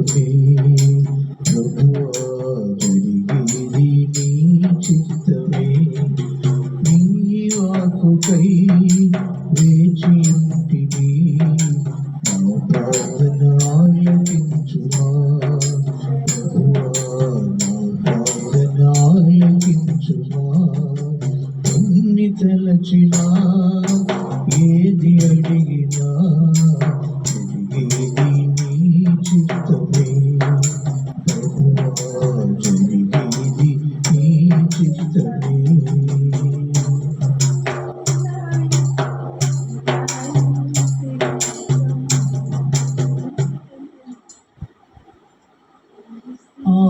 నీ చిత్తమే ప్రభువా జరిగేది నీ చిత్తమే నీ వాకుకై వేచి ఉంటిని నా ప్రార్థన ఆలకించుమా ప్రభువా నా ప్రార్థన ఆలకించుమా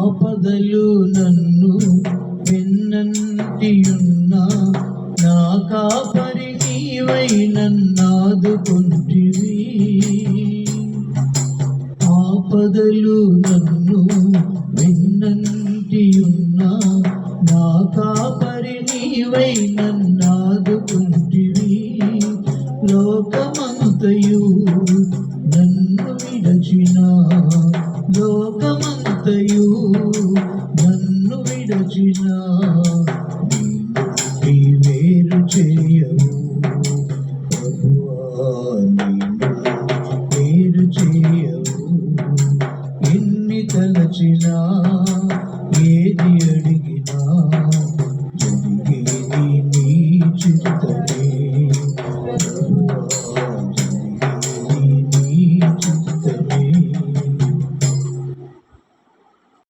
ఆపదలు నన్ను వెన్నంటియున్న నా కాపరి నీవై నన్నాదుకుంటివి ఆపదలు నన్ను వెన్నంటియున్న నా కాపరి నీవై నన్నాదుకుంటివి లోకమంతయు నన్ను విడచినా లో నన్ను విడచిన వేరు చేయవు. వేరు చేయవు. ఎన్ని తలచినా